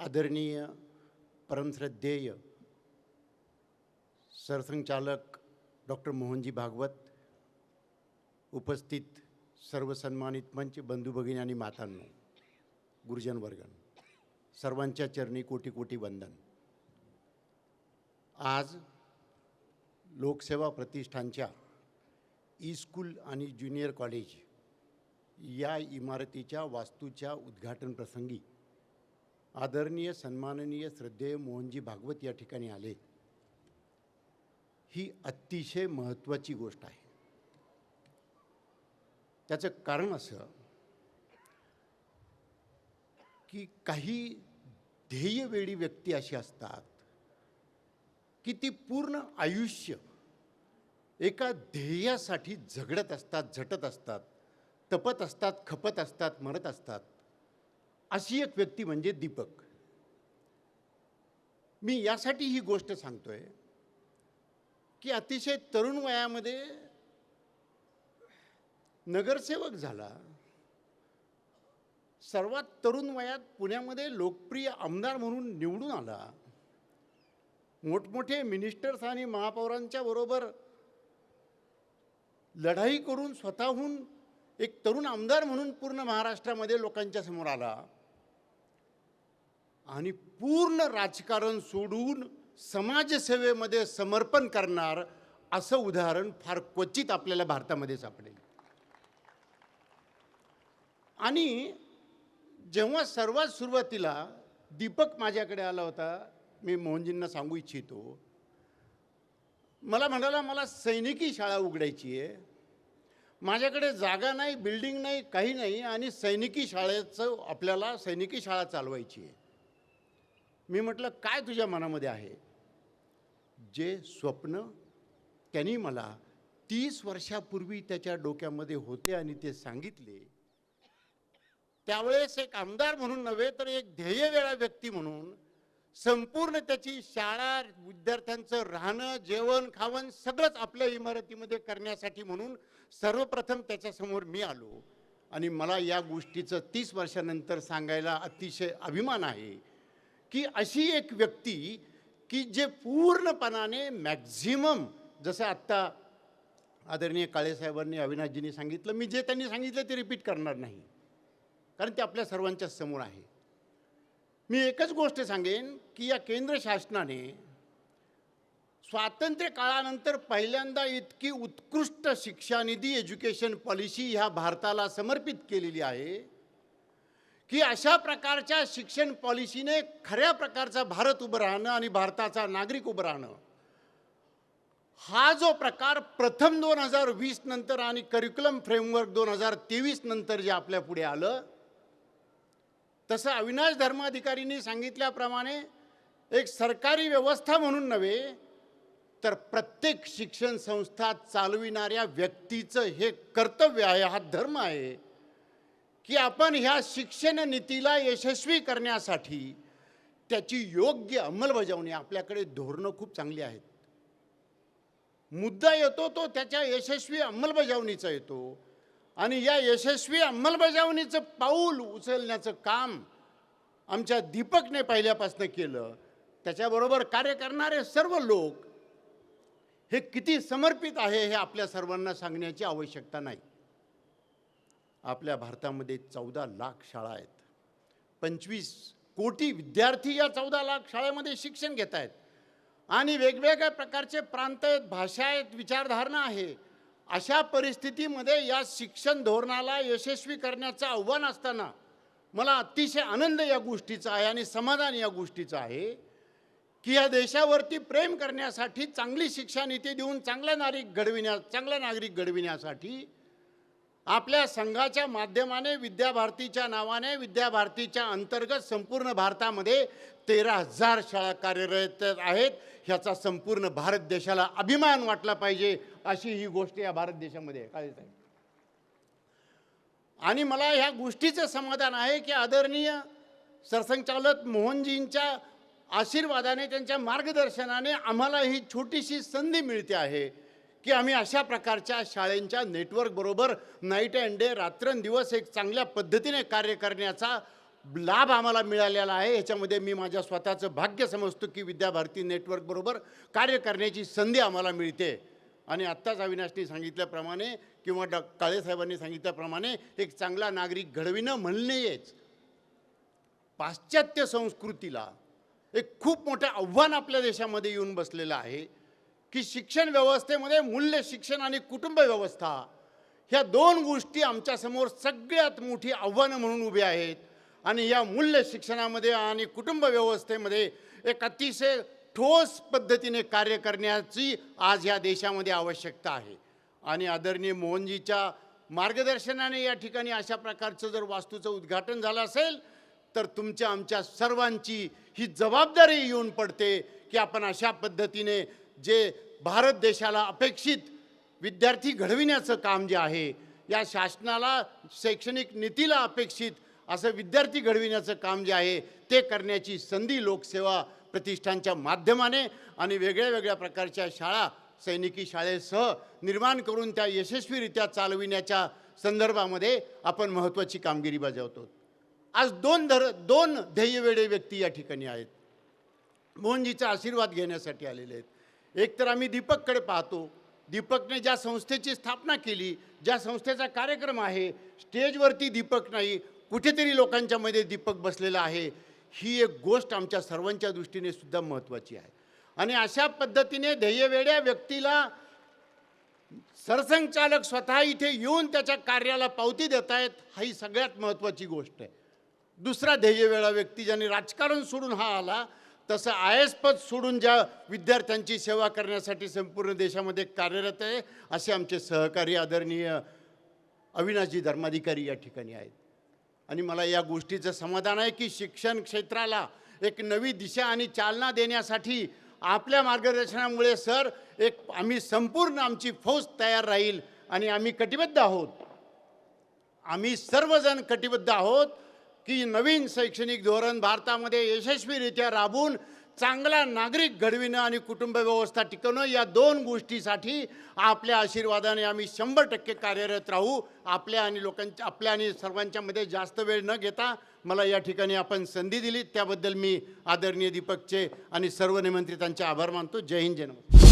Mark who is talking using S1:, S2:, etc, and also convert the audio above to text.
S1: आदरणीय परमश्रद्धेय सरसंचालक डॉक्टर मोहनजी भागवत उपस्थित सर्व सन्मानित मंच बंधू भगिनी आणि मातांनो गुरुजन वर्गन सर्वांच्या चरणी कोटी कोटी वंदन. आज लोकसेवा प्रतिष्ठानच्या ई स्कूल आणि ज्युनियर कॉलेज या इमारतीच्या वास्तूच्या उद्घाटन प्रसंगी आदरणीय सन्माननीय श्रद्धेय मोहनजी भागवत या ठिकाणी आले. ही अतिशय महत्त्वाची गोष्ट आहे. त्याचं कारण असं की काही ध्येयवेळी व्यक्ती अशी असतात की ती पूर्ण आयुष्य एका ध्येयासाठी झगडत असतात झटत असतात तपत असतात खपत असतात मरत असतात. अशी एक व्यक्ती म्हणजे दीपक. मी यासाठी ही गोष्ट सांगतोय की अतिशय तरुण वयामध्ये नगरसेवक झाला. सर्वात तरुण वयात पुण्यामध्ये लोकप्रिय आमदार म्हणून निवडून आला. मोठमोठे मिनिस्टर्स आणि महापौरांच्या बरोबर लढाई करून स्वतःहून एक तरुण आमदार म्हणून पूर्ण महाराष्ट्रामध्ये लोकांच्या समोर आला. आणि पूर्ण राजकारण सोडून समाजसेवेमध्ये समर्पण करणार असं उदाहरण फार क्वचित आपल्याला भारतामध्ये सापडेल. आणि जेव्हा सर्वात सुरुवातीला दीपक माझ्याकडे आला होता मी मोहनजींना सांगू इच्छितो. मला म्हणाला मला सैनिकी शाळा उघडायची आहे. माझ्याकडे जागा नाही बिल्डिंग नाही काही नाही आणि सैनिकी शाळेचं आपल्याला सैनिकी शाळा चालवायची आहे. मी म्हटलं काय तुझ्या मनामध्ये आहे? जे स्वप्न त्यांनी मला तीस वर्षापूर्वी त्याच्या डोक्यामध्ये होते आणि ते सांगितले त्यावेळेस एक आमदार म्हणून नव्हे तर एक ध्येयवेळा व्यक्ती म्हणून संपूर्ण त्याची शाळा विद्यार्थ्यांचं राहणं जेवण खावण सगळंच आपल्या इमारतीमध्ये करण्यासाठी म्हणून सर्वप्रथम त्याच्यासमोर मी आलो. आणि मला या गोष्टीचं तीस वर्षानंतर सांगायला अतिशय अभिमान आहे. की अशी एक व्यक्ती की जे पूर्णपणाने मॅक्झिमम जसं आत्ता आदरणीय काळेसाहेबांनी अविनाशजींनी सांगितलं मी जे त्यांनी सांगितलं ते रिपीट करणार नाही. कारण ते आपल्या सर्वांच्या समोर आहे. मी एकच गोष्ट सांगेन की या केंद्र शासनाने स्वातंत्र्य काळानंतर पहिल्यांदा इतकी उत्कृष्ट शिक्षानिधी एज्युकेशन पॉलिसी ह्या भारताला समर्पित केलेली आहे. की अशा प्रकारच्या शिक्षण पॉलिसीने खऱ्या प्रकारचा भारत उभं राहणं आणि भारताचा नागरिक उभं राहणं. हा जो प्रकार प्रथम दोन हजार वीस नंतर आणि करिक्युलम फ्रेमवर्क दोन हजार तेवीस नंतर जे आपल्या पुढे आलं तसं अविनाश धर्माधिकारींनी सांगितल्याप्रमाणे एक सरकारी व्यवस्था म्हणून नव्हे तर प्रत्येक शिक्षण संस्था चालविणाऱ्या व्यक्तीचं हे कर्तव्य आहे हा धर्म आहे. की आपण ह्या शिक्षण नीतीला यशस्वी करण्यासाठी त्याची योग्य अंमलबजावणी आपल्याकडे धोरणं खूप चांगली आहेत. मुद्दा येतो तो त्याच्या यशस्वी अंमलबजावणीचा येतो आणि या यशस्वी अंमलबजावणीचं पाऊल उचलण्याचं काम आमच्या दीपकने पहिल्यापासून केलं. त्याच्याबरोबर कार्य करणारे सर्व लोक हे किती समर्पित आहे हे आपल्या सर्वांना सांगण्याची आवश्यकता नाही. आपल्या भारतामध्ये चौदा लाख शाळा आहेत. पंचवीस कोटी विद्यार्थी या चौदा लाख शाळेमध्ये शिक्षण घेत आहेत. आणि वेगवेगळ्या प्रकारचे प्रांत आहेत भाषा आहेत विचारधारणा आहे. अशा परिस्थितीमध्ये या शिक्षण धोरणाला यशस्वी करण्याचं आव्हान असताना मला अतिशय आनंद या गोष्टीचा आहे आणि समाधान या गोष्टीचं आहे की या देशावरती प्रेम करण्यासाठी चांगली शिक्षा नीती देऊन चांगला नागरिक घडविण्या चांगला नागरिक घडविण्यासाठी आपल्या संघाच्या माध्यमाने विद्याभारतीच्या नावाने विद्याभारतीच्या अंतर्गत संपूर्ण भारतामध्ये तेरा हजार शाळा कार्यरत आहेत. ह्याचा संपूर्ण भारत देशाला अभिमान वाटला पाहिजे अशी ही गोष्ट या भारत देशामध्ये आहे. काय आणि मला ह्या गोष्टीचं समाधान आहे की आदरणीय सरसंचालक मोहनजींच्या आशीर्वादाने त्यांच्या मार्गदर्शनाने आम्हाला ही छोटीशी संधी मिळते आहे. की आम्ही अशा प्रकारच्या शाळेंच्या नेटवर्कबरोबर नाईट अँड डे रात्रंदिवस एक चांगल्या पद्धतीने कार्य करण्याचा लाभ आम्हाला मिळालेला आहे. ह्याच्यामध्ये मी माझ्या स्वतःचं भाग्य समजतो की विद्याभारती नेटवर्कबरोबर कार्य करण्याची संधी आम्हाला मिळते. आणि आत्ताच अविनाशनी सांगितल्याप्रमाणे किंवा डॉ. काळेसाहेबांनी सांगितल्याप्रमाणे एक चांगला नागरिक घडविणं म्हणणेच पाश्चात्य संस्कृतीला एक खूप मोठं आव्हान आपल्या देशामध्ये येऊन बसलेलं आहे. की शिक्षण व्यवस्थेमध्ये मूल्य शिक्षण आणि कुटुंब व्यवस्था ह्या दोन गोष्टी आमच्यासमोर सगळ्यात मोठी आव्हानं म्हणून उभी आहेत. आणि या मूल्य शिक्षणामध्ये आणि कुटुंब व्यवस्थेमध्ये एक अतिशय ठोस पद्धतीने कार्य करण्याची आज या देशामध्ये आवश्यकता आहे. आणि आदरणीय मोहनजीच्या मार्गदर्शनाने या ठिकाणी अशा प्रकारचं जर वास्तूचं उद्घाटन झालं असेल तर तुमच्या आमच्या सर्वांची ही जबाबदारी येऊन पडते की आपण अशा पद्धतीने जे भारत देशाला अपेक्षित विद्यार्थी घडविण्याचं काम जे आहे या शासनाला शैक्षणिक नीतीला अपेक्षित असं विद्यार्थी घडविण्याचं काम जे आहे ते करण्याची संधी लोकसेवा प्रतिष्ठानच्या माध्यमाने आणि वेगळ्या वेगळ्या प्रकारच्या शाळा सैनिकी शाळेसह निर्माण करून त्या यशस्वीरित्या चालविण्याच्या संदर्भामध्ये आपण महत्त्वाची कामगिरी बजावतो. आज दोन धर दोन ध्येयवेडे व्यक्ती या ठिकाणी आहेत. मोहनजीचा आशीर्वाद घेण्यासाठी आलेले आहेत. एकतर आम्ही दीपककडे पाहतो. दीपकने ज्या संस्थेची स्थापना केली ज्या संस्थेचा कार्यक्रम आहे स्टेजवरती दीपक नाही कुठेतरी लोकांच्या मध्ये दीपक बसलेला आहे. ही एक गोष्ट आमच्या सर्वांच्या दृष्टीने सुद्धा महत्त्वाची आहे. आणि अशा पद्धतीने ध्येयवेड्या व्यक्तीला सरसंघचालक स्वतः इथे येऊन त्याच्या कार्याला पावती देत आहेत ही सगळ्यात महत्त्वाची गोष्ट आहे. दुसरा ध्येयवेळा व्यक्ती ज्याने राजकारण सोडून हा आला तसं आय एस पद सोडून ज्या विद्यार्थ्यांची सेवा करण्यासाठी संपूर्ण देशामध्ये कार्यरत आहे असे आमचे सहकारी आदरणीय अविनाशजी धर्माधिकारी या ठिकाणी आहेत. आणि मला या गोष्टीचं समाधान आहे की शिक्षण क्षेत्राला एक नवी दिशा आणि चालना देण्यासाठी आपल्या मार्गदर्शनामुळे सर एक आम्ही संपूर्ण आमची फौज तयार राहील आणि आम्ही कटिबद्ध आहोत. आम्ही सर्वजण कटिबद्ध आहोत. की नवीन शैक्षणिक धोरण भारतामध्ये यशस्वीरित्या राबवून चांगला नागरिक घडविणं आणि कुटुंब व्यवस्था टिकवणं या दोन गोष्टीसाठी आपल्या आशीर्वादाने आम्ही शंभर टक्के कार्यरत राहू. आपल्या आणि लोकांच्या आपल्या आणि सर्वांच्यामध्ये जास्त वेळ न घेता मला या ठिकाणी आपण संधी दिली. त्याबद्दल मी आदरणीय दीपकचे आणि सर्व निमंत्रितांचे आभार मानतो. जय हिंद जय नमस्कार